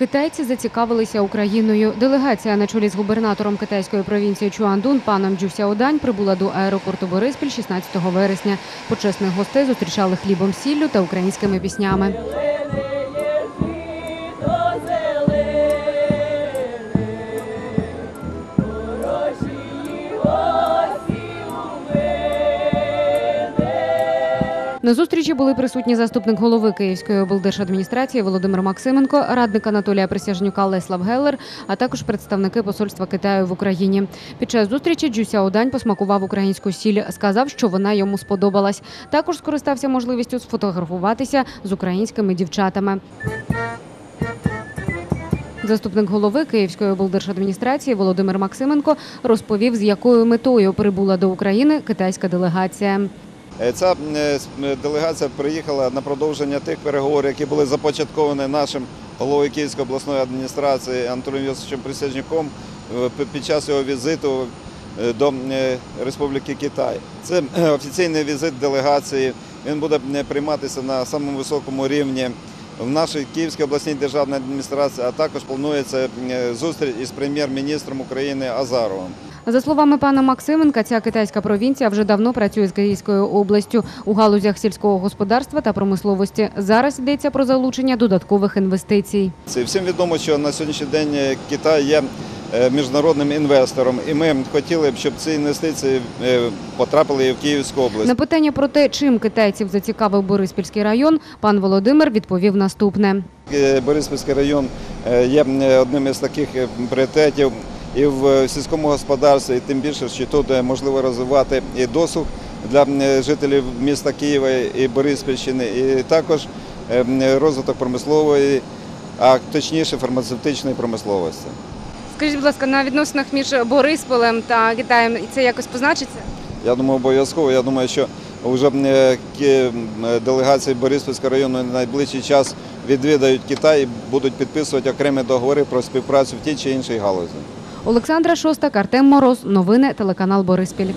Китайці зацікавилися Україною. Делегація на чолі з губернатором китайської провінції Чуандун паном Джу Сяодань прибула до аеропорту Бориспіль 16 вересня. Почесних гостей зустрічали хлібом, сіллю та українськими піснями. На зустрічі були присутні заступник голови Київської облдержадміністрації Володимир Максименко, радник Анатолія Присяжнюка Леслав Геллер, а також представники посольства Китаю в Україні. Під час зустрічі Джуся Одань посмакував українську сіль, сказав, що вона йому сподобалась. Також скористався можливістю сфотографуватися з українськими дівчатами. Заступник голови Київської облдержадміністрації Володимир Максименко розповів, з якою метою прибула до України китайська делегація. Е, Ця е, делегація приїхала на продовження тих переговорів, які були започатковані нашим головою Київської обласної адміністрації Анатолієм Йосифовичем Присяжнюком е, під час його візиту до Республіки Китай. Це офіційний візит делегації. Він буде прийматися на самому високому рівні в нашій Київській обласній державній адміністрації, а також планується зустріч із прем'єр-міністром України Азаровим. За словами пана Максименка, ця китайська провінція вже давно працює з Київською областю у галузях сільського господарства та промисловості. Зараз йдеться про залучення додаткових інвестицій. Це всім відомо, що на сьогоднішній день Китай є е, міжнародним інвестором, і ми хотіли б, щоб ці інвестиції е, потрапили в Київську область. На питання про те, чим китайців зацікавив Бориспільський район, пан Володимир відповів наступне. Е, Бориспільський район є одним із таких пріоритетів і в е, сільському господарстві, і тим більше, що тут е, можливо розвивати і досуг для е, жителів міста Києва і Бориспільщини, і також розвиток промислової, а точніше фармацевтичної промисловості. Скажіть, будь ласка, на відносинах між Борисполем та Китаєм це якось позначиться? Я думаю, обов'язково. Я думаю, що вже делегації Бориспільського району на найближчий час відвідають Китай і будуть підписувати окремі договори про співпрацю в тій чи іншій галузі. Олександра Шостак, Артем Мороз. Новини телеканал Бориспіль.